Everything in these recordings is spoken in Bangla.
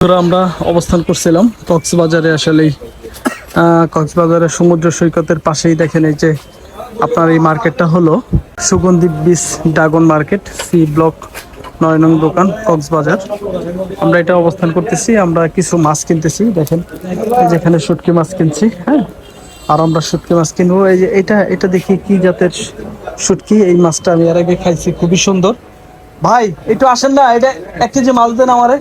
আমরা অবস্থান করছিলাম কক্সবাজারে আসলেই। কক্সবাজারের সমুদ্র সৈকতের পাশেই দেখেন এই যে আপনার এই মার্কেটটা হলো সুগন্ধি beach dragon market, C block নয় নং দোকান, কক্সবাজার। আমরা এটা অবস্থান করতেছি, আমরা কিছু মাছ কিনতেছি, দেখেন, এই যে এখানে শুটকি মাছ কিনছি হ্যাঁ? আর আমরা শুটকি মাছ কিনবো, এই যে এটা এটা দেখি কি জাতের শুটকি, এই মাছটা আমি এর আগে খাইছি, খুবই সুন্দর। ভাই, একটু আসেন না, এটা এক কেজি মাছ দেন আমারে।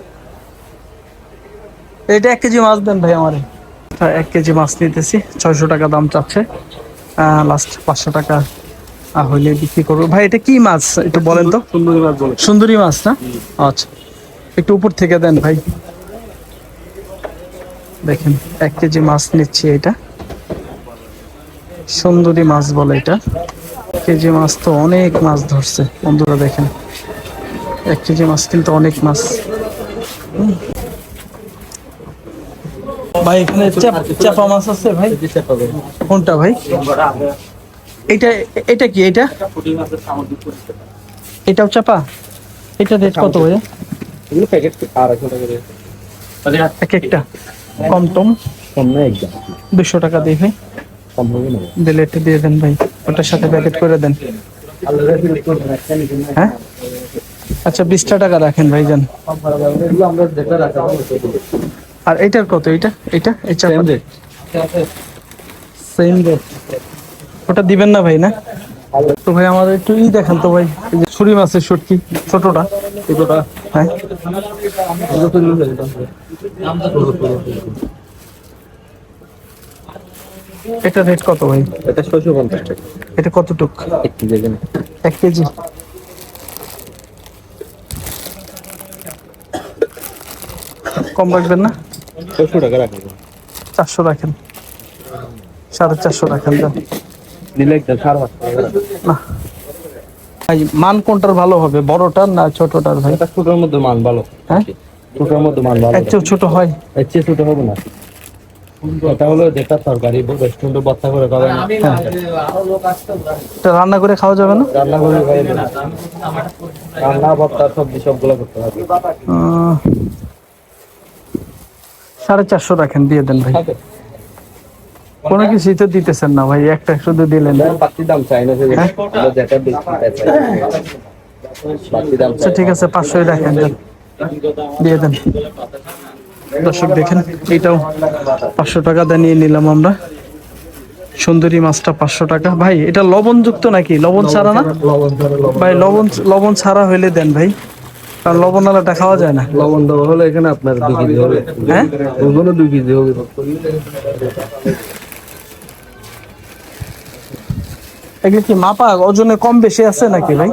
এটা এক কেজি মাছ দেন ভাই আমারে। এক কেজি মাছ নিতেছি। ছয়শো টাকা দাম চাচ্ছে। লাস্ট পাঁচশো টাকা হইলে বিক্রি করব। ভাই এটা কি মাছ? একটু বলেন তো। সুন্দরী মাছ বলে। সুন্দরী মাছ না? আচ্ছা। একটু উপর থেকে দেন ভাই। দেখেন এক কেজি মাছ নিচ্ছি এটা। সুন্দরী মাছ বলে এটা। কেজি মাছ তো অনেক মাছ ধরছে। বন্ধুরা দেখেন এক কেজি মাছ কিন্তু অনেক মাছ। হুম। ভাই এখানে চাপ- মাছ আছে ভাই। কোনটা ভাই? এটা এটা কি এটা? এটাও চাপা? এটা রেট কত ভাই? এগুলো প্যাকেট আড়াইশো এক একটা। কম টম? কম না একদম দুশো টাকা দিয়ে ভাই। কম হবে না। দিলে একটু দিয়ে দেন ভাই। ওটার সাথে প্যাকেট করে দেন। হ্যাঁ? আচ্ছা বিশটা টাকা রাখেন ভাই যান আমরা যেটা রাখা আর এটার কত? এটা এটা এই চাপা সেম রেট ওটা দিবেন না ভাই না? তো ভাই আমাদের একটু ই দেখেন তো ভাই এই যে ছুরি মাছের শুটকি ছোটটা। এগুলোটা হ্যাঁ? এটা রেট কত ভাই? এটা ছয়শো পঞ্চাশ টাকা। এটা কতটুক? একটি দেখেন এক কেজি? কম রাখবেন না? ছয়শো টাকা রাখবে চারশো রাখেন। সাড়ে চারশো রাখেন দেন। একটা। না। ভাই মান কোনটার ভালো হবে বড়টার না ছোটটার ভাই? ছোটোর মধ্যে মান ভালো। হ্যাঁ? ছোটোর মধ্যে মান ভালো। চেয়েও ছোট হয়। চেয়ে ছোটো হবে না। এটা হলো যেটা তরকারি রেস্টুরেন্টে বত্তা করে খাবেন এটা রান্না করে খাওয়া যাবে না? রান্না করে খাবেন রান্না ভর্তা সবজি সবগুলো করতে হবে। সাড়ে চারশো রাখেন দিয়ে দেন ভাই। কোনো কিছুই তো দিতেছেন না ভাই একটা শুধু দিলেন। দাম আচ্ছা ঠিক আছে পাঁচশোই রাখেন দিয়ে দেন। দর্শক দেখেন এইটাও পাঁচশো টাকা দিয়ে নিয়ে নিলাম আমরা। সুন্দরী মাছটা পাঁচশো টাকা। ভাই এটা লবণযুক্ত নাকি? লবণ ছাড়া না? ভাই লবণ লবণ ছাড়া হইলে দেন ভাই। কারণ লবণ আলাদা খাওয়া যায় না? লবণ দেওয়া হলে এখানে আপনার দুই কেজি হবে। হ্যাঁ? ওগুলো দুই কেজি হবে। এগুলো কি মাপা? ওজনে কম বেশি আছে নাকি ভাই?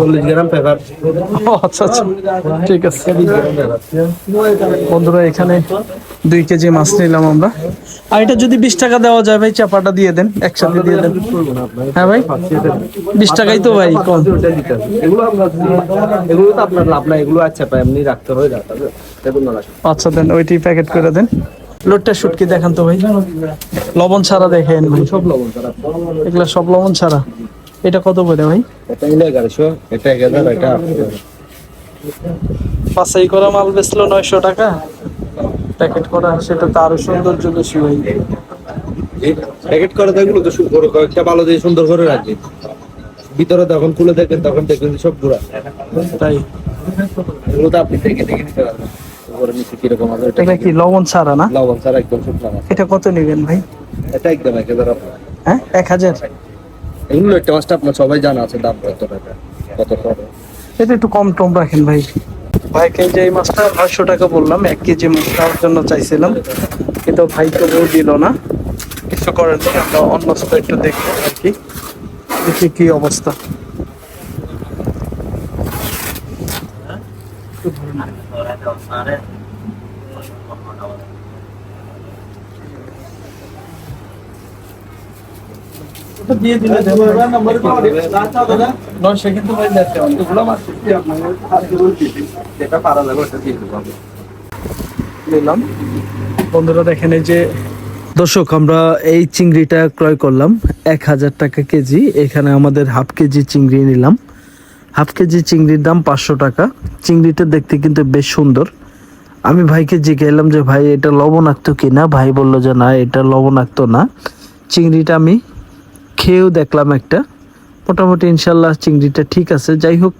চল্লিশ গ্রাম পেপার ও আচ্ছা আচ্ছা। ঠিক আছে। বন্ধুরা এখানে দুই কেজি মাছ নিলাম আমরা। আর এটা যদি বিশ টাকা দেওয়া যায় ভাই চাপাটা দিয়ে দেন একসাথে দিয়ে দেন। হ্যাঁ ভাই? বিশ টাকাই তো ভাই কম। এগুলো আপনার এগুলো তো আপনার লাভ নাই এগুলো আচ্ছা এমনি রাখতে হয় আচ্ছা দেন ওইটি প্যাকেট করে দেন। লোটটা শুটকি দেখান তো ভাই। লবণ ছাড়া দেখেন সব লবণ তারা এগুলা সব লবণ ছাড়া। এটা কত করে ভাই? এটা এগারোশো এটা এক হাজার এটা বাছাই করা মাল বেচলো নয়শো টাকা। প্যাকেট করা সেটা তো আরও সৌন্দর্য বেশি ভাই। প্যাকেট করে তো তো করে কয়েকটা ভালো দিয়ে সুন্দর করে রাখবে ভিতরে তখন খুলে দেখবেন তখন দেখবেন সব গুঁড়া। তাই? এগুলো তো আপনি দেখে দেখে নিতে পারবেন। এটা কি লবণ ছাড়া না? লবণ ছাড়া একদম এটা কত নেবেন ভাই? এটা একদম এক হাজার হ্যাঁ এক হাজার? এগুলো একটা মাছটা আপনার সবাই জানা আছে দাম কত টাকা কত টাকা এটা একটু কম টম রাখেন ভাই। ভাই কেজি এই মাছটা নয়শো টাকা বললাম এক কেজি মাছ খাওয়ার জন্য চাইছিলাম কিন্তু ভাই তো বউ দিল না। কিছু করার নেই আমরা অন্য স্তর একটু দেখব আর কি দেখি কি অবস্থা। ওটা দিয়ে দিলে নয়শো কিন্তু ভাই দেখতে যেটা পারা যাবে ওটা দিয়ে দেবো নিলাম বন্ধুরা, দেখেন এই যে, দর্শক, আমরা এই চিংড়িটা ক্রয় করলাম, এক হাজার টাকা কেজি। এখানে আমাদের হাফ কেজি চিংড়ি নিলাম। হাফ কেজি চিংড়ির দাম পাঁচশো টাকা। চিংড়িটা দেখতে কিন্তু বেশ সুন্দর। আমি ভাইকে জিজ্ঞাসলাম যে, ভাই, এটা লবণাক্ত কিনা? ভাই বলল যে, না, এটা লবণাক্ত না। চিংড়িটা আমি খেয়েও দেখলাম একটা। মোটামুটি ইনশাল্লাহ চিংড়িটা ঠিক আছে। যাই হোক,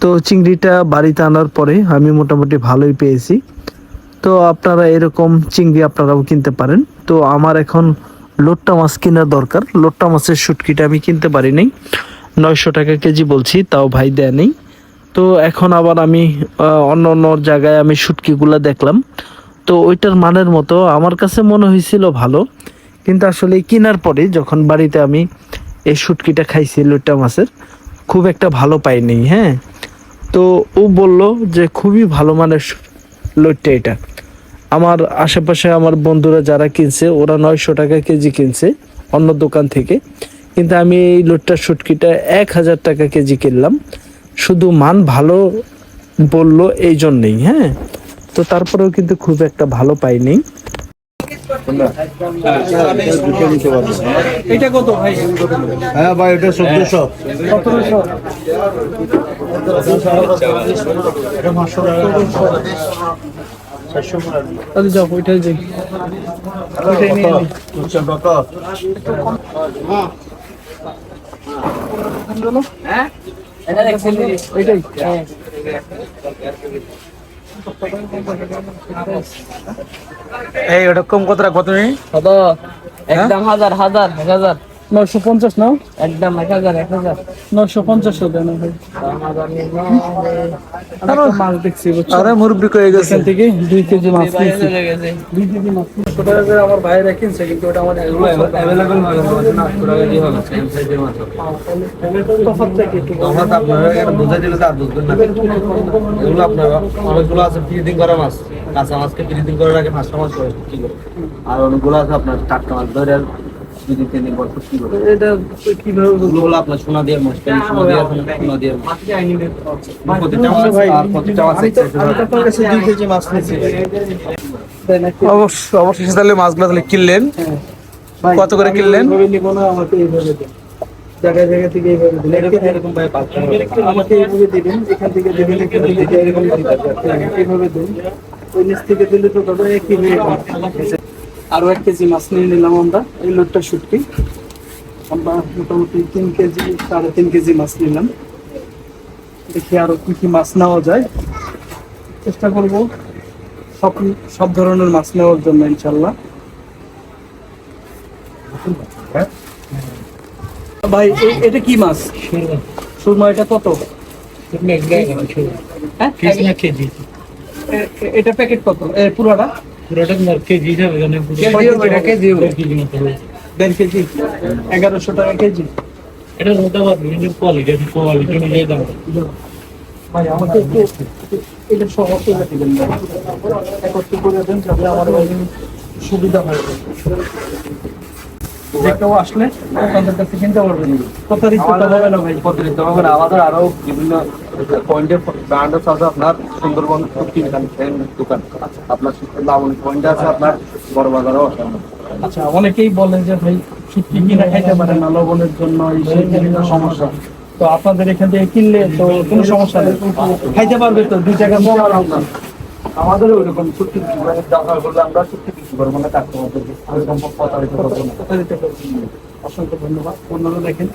তো চিংড়িটা বাড়িতে আনার পরে আমি মোটামুটি ভালোই পেয়েছি। তো আপনারা এরকম চিংড়ি আপনারাও কিনতে পারেন। তো আমার এখন লোট্টা মাছ কেনার দরকার। লোট্টা মাছের শুটকিটা আমি কিনতে পারি নাই। নয়শো টাকা কেজি বলছি, তাও ভাই দেয় নেই। তো এখন আবার আমি অন্য অন্য জায়গায় আমি শুটকিগুলো দেখলাম। তো ওইটার মানের মতো আমার কাছে মনে হয়েছিল ভালো। কিন্তু আসলে কেনার পরে যখন বাড়িতে আমি এই শুটকিটা খাইছি লোট্টা মাছের, খুব একটা ভালো পাইনি হ্যাঁ? তো ও বলল যে খুবই ভালো মানের লইট্টা এটা। আমার আশেপাশে আমার বন্ধুরা যারা কিনছে, ওরা নয়শো টাকা কেজি কিনছে অন্য দোকান থেকে। কিন্তু আমি এই লোট্টার শুটকিটা এক হাজার টাকা কেজি কিনলাম। শুধু মান ভালো বলল এই জন্যেই হ্যাঁ? তো তারপরেও কিন্তু খুব একটা ভালো পাইনি। এটা কত ভাই? হ্যাঁ ভাই এটা চোদ্দশো। সতেরোশো তাহলে যাও ওইটাই যাই ওইটাই নিয়ে নিই। ওইটাই। এই ওটা কম কত রাখব তুমি একদম হাজার হাজার এক হাজার। নয়শো পঞ্চাশ নাও একদম এক হাজার এক হাজার। নয়শো পঞ্চাশ দেন ভাই। মাছ দেখছি আরে মুরব্বি কয়ে গেছে। এখান থেকে দুই কেজি মাছ কিনছি। দুই কেজি মাছ কিনছি। টাকা করে আমার ভাইরা কিনছে কিন্তু ওটা আমার অ্যাভেলেবল হবে না। আটশো টাকা দিয়ে হবে সেম সাইজের মাছ তফাৎটা কি একটু আপনারা এটা বুঝাই দিলে তো আর বুঝবেন না। এগুলো আপনারা অনেকগুলো আছে ফ্রিজিং করা মাছ কাঁচা মাছকে ফ্রিজিং করে রাখে পাঁচটা মাছ করে কি করে আর অনেকগুলো আছে আপনার টাটকা মাছ ধরে কি করে এটা কীভাবে বুঝব? আপনার সোনা দিয়ে মাছ সোনা দিয়ে সোনা দিয়ে মাছ। অবশ্য অবশেষে তাহলে মাছগুলো তাহলে কিনলেন। কত করে কিনলেন? জায়গায় জায়গা থেকে এইভাবে দিন। এরকম আমাকে এইভাবে দিবেন এখান থেকে দিবেন এখান থেকে এরকম এইভাবে দিন। ওই নিচ থেকে দিলে তো দাদা একই হয়ে আরও এক কেজি মাছ নিয়ে নিলাম আমরা। এই লোটটা শুটকি। আমরা মোটামুটি তিন কেজি সাড়ে তিন কেজি মাছ নিলাম। দেখি আরও কি কি মাছ নেওয়া যায়। চেষ্টা করব সব সব ধরনের মাছ নেওয়ার জন্য ইনশাল্লাহ ভাই এটা কি মাছ? সুরমা। এটা কত? হ্যাঁ? এটা প্যাকেট কত? এ, পুরোটা কেজি এটা, কেজি। দেড় কেজি এগারোশো টাকা কেজি। ভাই আমাকে একটু এটা দিবেন ভাই। একত্র করে দেন যাতে আমার সুবিধা হয়। যে কেউ আসলে কাছে কিনতে পারবেন প্রতারিত তো হবে না ভাই। হবে না। আমাদের আরও বিভিন্ন ব্র্যান্ড আছে আপনার সুন্দরবন কুর্তি দোকান আপনার লাবণী পয়েন্ট আছে আপনার বড় বাজারও আছে। আচ্ছা অনেকেই বলেন যে ভাই শুটকি কিনা খাইতে পারে না লবণের জন্য এই সেই সমস্যা। তো আপনাদের এখান থেকে কিনলে তো কোনো সমস্যা নেই। খাইতে পারবে তো দুই টাকা কম। আমাদেরও ওইরকম দরকার করলে আমরা চুক্তি কিছু করব না কাস্টমারদেরকে ওইরকম প্রতারিত করব না। করবেন না। অসংখ্য ধন্যবাদ। অন্যরা দেখেন।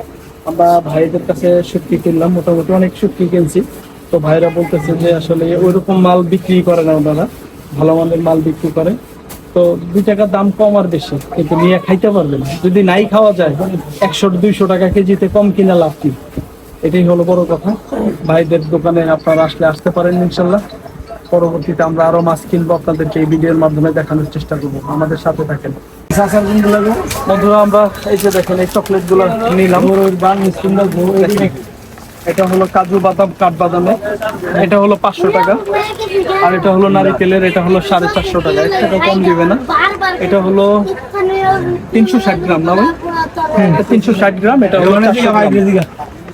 আমরা ভাইদের কাছে শুটকি কিনলাম, মোটামুটি অনেক শুটকি কিনছি। তো ভাইরা বলতেছে যে আসলে ওইরকম মাল বিক্রি করে না ওনারা, ভালো মানের মাল বিক্রি করে। তো দুই টাকার দাম কম আর বেশি, কিন্তু নিয়ে খাইতে পারবেন যদি নাই খাওয়া যায়, একশো দুইশো টাকা কেজিতে কম কিনা লাভ কি? এটাই হলো বড় কথা। ভাইদের দোকানে আপনারা আসলে আসতে পারেন ইনশাল্লাহ। পরবর্তীতে আমরা আরও মাছ কিনবো, আপনাদেরকে এই ভিডিওর মাধ্যমে দেখানোর চেষ্টা করব। আমাদের সাথে থাকেন। বন্ধুরা আমরা এই যে দেখেন এই চকলেটগুলো নিলাম এটা হলো কাজু বাদাম কাঠবাদামের এটা হলো পাঁচশো টাকা। আর এটা হলো নারিকেলের এটা হলো সাড়ে চারশো টাকা। এক টাকা কম দিবে না। এটা হলো তিনশো ষাট গ্রাম না ভাই? তিনশো ষাট গ্রাম এটা হলো 400 গ্রাম।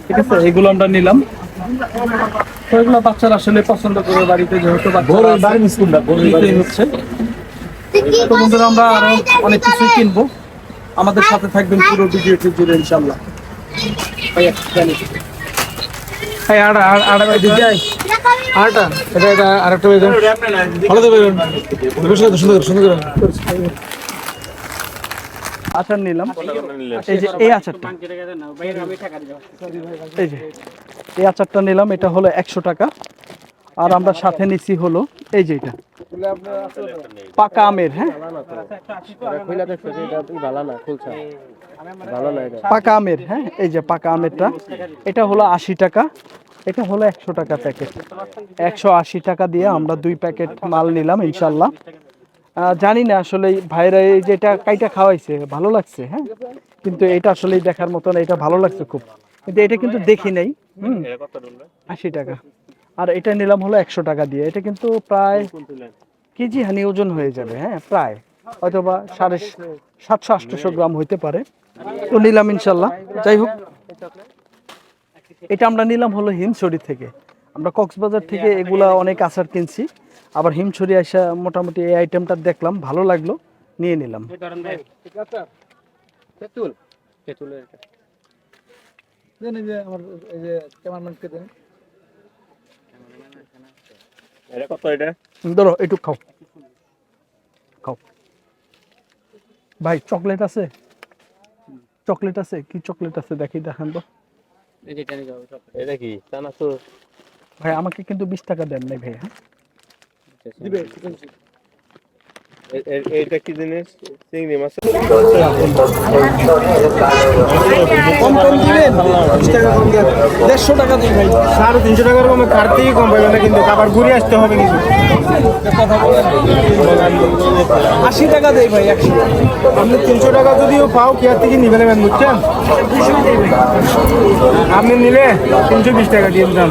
ঠিক আছে এগুলো আমরা নিলাম। তো এগুলো বাচ্চারা আসলে পছন্দ করে বাড়িতে যেহেতু বাচ্চারা হচ্ছে। তো বন্ধুরা আমরা আরও অনেক কিছু কিনবো। আমাদের সাথে থাকবেন পুরো ভিডিওটি জুড়ে ইনশাল্লাহ। এই আড়া আড়া এটা এটা আরেকটা বেজন সুন্দর সুন্দর সুন্দর আচার নিলাম। এই যে এই আচারটা। এই যে এই আচারটা নিলাম এটা হলো একশো টাকা। আর আমরা সাথে নিছি হলো, এই যে এটা। পাকা আমের হ্যাঁ? পাকা আমের হ্যাঁ? এই যে পাকা আমেরটা, এটা হলো আশি টাকা, এটা হলো একশো টাকা প্যাকেট। একশো আশি টাকা দিয়ে আমরা দুই প্যাকেট মাল নিলাম, ইনশাল্লাহ। জানি না আসলে ভাইরা এই যেটা কাইটা খাওয়াইছে, ভালো লাগছে হ্যাঁ? কিন্তু এটা আসলে দেখার মতন, এটা ভালো লাগছে খুব। কিন্তু এটা কিন্তু দেখি নাই, হুম? আশি টাকা। আর এটা নিলাম হলো একশো টাকা দিয়ে। এটা কিন্তু প্রায় কেজি হানি ওজন হয়ে যাবে হ্যাঁ প্রায়। হয়তোবা সাড়ে সাতশো আটশোশো গ্রাম হইতে পারে। তো নিলাম ইনশাল্লাহ। যাই হোক এটা আমরা নিলাম হলো হিমছড়ি থেকে। আমরা কক্সবাজার থেকে এগুলা অনেক আচার কিনছি। আবার হিমছড়ি আসা মোটামুটি এই আইটেমটা দেখলাম ভালো লাগল নিয়ে নিলাম। ধরো একটু খাও। খাও। ভাই চকলেট আছে? চকলেট আছে? কি চকলেট আছে? দেখি দেখান তো। এটা কি? চানাচুর? ভাই আমাকে কিন্তু বিশ টাকা দেন নাই ভাই হ্যাঁ এইটা কি জিনিস? চিংড়ি মাছ কম কম দেড়শো টাকা দিই ভাই সাড়ে তিনশো টাকার কমে কম পাইবে না কিন্তু আবার ঘুরে আসতে হবে কিন্তু আশি টাকা দেই ভাই আপনি তিনশো টাকা যদিও পাও কি আর থেকে নিবে নেবেন আপনি নিলে তিনশো বিশ টাকা দিয়ে দিতাম।